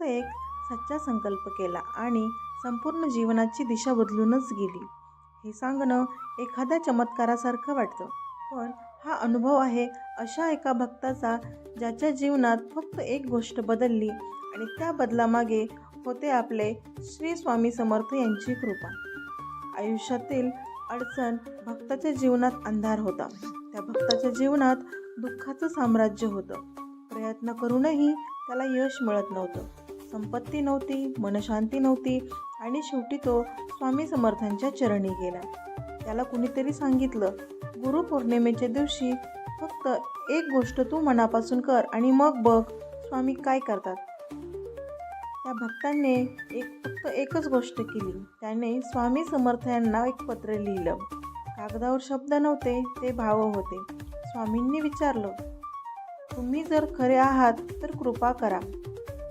फक्त एक सच्चा संकल्प केला आणि संपूर्ण जीवनाची दिशा बदलूनच गेली. हे सांगणं एखाद्या चमत्कारासारखं वाटतं पण हा अनुभव आहे अशा एका भक्ताचा ज्याच्या जीवनात फक्त एक गोष्ट बदलली आणि त्या बदलामागे होते आपले श्री स्वामी समर्थ यांची कृपा. आयुष्यातील अडचण भक्ताच्या जीवनात अंधार होता. त्या भक्ताच्या जीवनात दुःखाचं साम्राज्य होतं. प्रयत्न करूनही त्याला यश मिळत नव्हतं. संपत्ती नव्हती मनशांती नव्हती आणि शेवटी तो स्वामी समर्थांच्या चरणी गेला. त्याला कुणीतरी सांगितलं गुरुपौर्णिमेच्या दिवशी फक्त एक गोष्ट तू मनापासून कर आणि मग बघ स्वामी काय करतात. त्या भक्तांनी एक फक्त एकच गोष्ट केली. त्याने स्वामी समर्थ यांना एक पत्र लिहिलं. कागदावर शब्द नव्हते ते भाव होते. स्वामींनी विचारलं तुम्ही जर खरे आहात तर कृपा करा.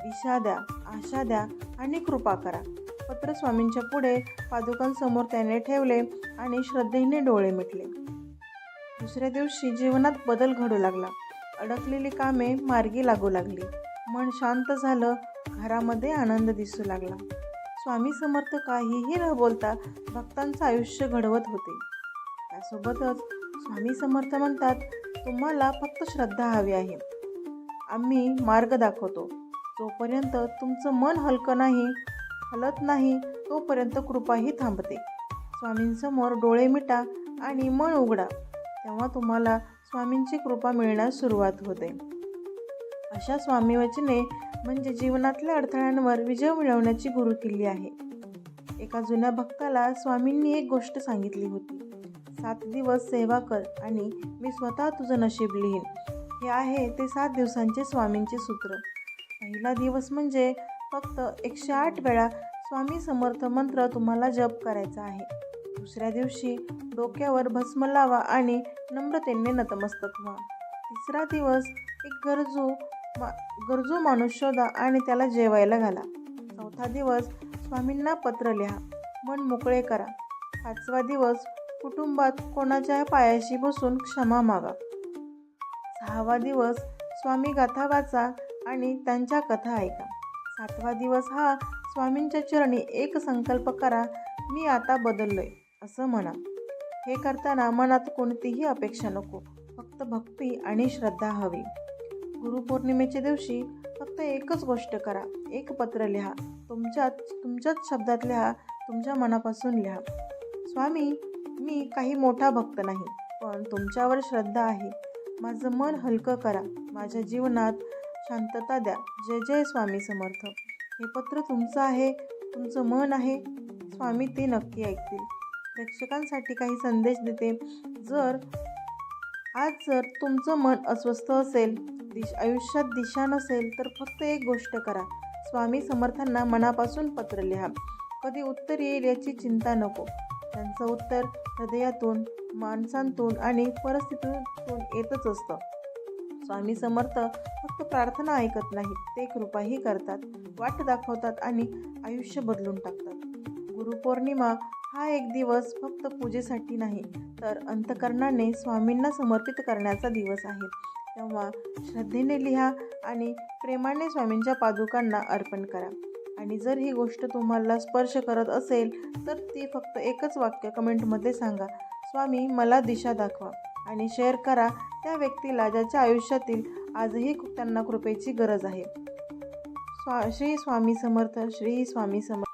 दिशा द्या आशा द्या आणि कृपा करा. पत्र स्वामींच्या पुढे पादुकांसमोर त्याने ठेवले आणि श्रद्धेने डोळे मिटले. दुसऱ्या दिवशी जीवनात बदल घडू लागला. अडकलेली कामे मार्गी लागू लागली. मन शांत झालं घरामध्ये आनंद दिसू लागला. स्वामी समर्थ काहीही न बोलता भक्तांचं आयुष्य घडवत होते. त्यासोबतच स्वामी समर्थ म्हणतात तुम्हाला फक्त श्रद्धा हवी आहे. आम्ही मार्ग दाखवतो. जोपर्यंत तुमचं मन हलकं नाही हलत नाही तोपर्यंत कृपाही थांबते. स्वामींसमोर डोळे मिटा आणि मन उघडा तेव्हा तुम्हाला स्वामींची कृपा मिळण्यास सुरुवात होते. अशा स्वामी वचने म्हणजे जीवनातल्या अडथळ्यांवर विजय मिळवण्याची गुरुकिल्ली आहे. एका जुन्या भक्ताला स्वामींनी एक गोष्ट सांगितली होती. सात दिवस सेवा कर आणि मी स्वतः तुझं नशीब लिहीन. हे आहे ते सात दिवसांचे स्वामींचे सूत्र. पहिला दिवस म्हणजे फक्त एकशे आठ वेळा स्वामी समर्थ मंत्र तुम्हाला जप करायचा आहे. दुसऱ्या दिवशी डोक्यावर भस्म लावा आणि नम्रतेने नतमस्तक व्हा. तिसरा दिवस एक गरजू मा गरजू माणूस शोधा आणि त्याला जेवायला घाला. चौथा दिवस स्वामींना पत्र लिहा. मन मोकळे करा. पाचवा दिवस कुटुंबात कोणाच्या पायाशी बसून क्षमा मागा. सहावा दिवस स्वामी गाथा वाचा. आणि त्यांच्या कथा ऐका. सातवा दिवस हा स्वामींच्या चरणी एक संकल्प करा मी आता बदललोय असं म्हणा. हे करताना मनात कोणतीही अपेक्षा नको फक्त भक्ती आणि श्रद्धा हवी. गुरुपौर्णिमेच्या दिवशी फक्त एकच गोष्ट करा एक पत्र लिहा तुमच्यात तुमच्याच शब्दात लिहा तुमच्या मनापासून लिहा. स्वामी मी काही मोठा भक्त नाही पण तुमच्यावर श्रद्धा आहे. माझं मन हलकं करा माझ्या जीवनात शांतता द्या जय जय स्वामी समर्थ. हे पत्र तुमचं आहे तुमचं मन आहे स्वामी ते नक्की ऐकतील. प्रेक्षकांसाठी काही संदेश देते. जर आज जर तुमचं मन अस्वस्थ असेल दिश आयुष्यात दिशा नसेल तर फक्त एक गोष्ट करा. स्वामी समर्थांना मनापासून पत्र लिहा. कधी उत्तर येईल याची चिंता नको. त्यांचं उत्तर हृदयातून माणसांतून आणि परिस्थितीतून येतच असतं. स्वामी समर्थ फक्त प्रार्थना ऐकत नाहीत. ते कृपाही करतात वाट दाखवतात आणि आयुष्य बदलून टाकतात. गुरुपौर्णिमा हा एक दिवस फक्त पूजेसाठी नाही तर अंतकरणाने स्वामींना समर्पित करण्याचा दिवस आहे. तेव्हा श्रद्धेने लिहा आणि प्रेमाने स्वामींच्या पादुकांना अर्पण करा. आणि जर ही गोष्ट तुम्हाला स्पर्श करत असेल तर ती फक्त एकच वाक्य कमेंटमध्ये सांगा. स्वामी मला दिशा दाखवा. आणि शेअर करा त्या व्यक्तीला ज्याच्या आयुष्यातील आजही त्यांना कृपेची गरज आहे. स्वा श्री स्वामी समर्थ श्री स्वामी समर्थ.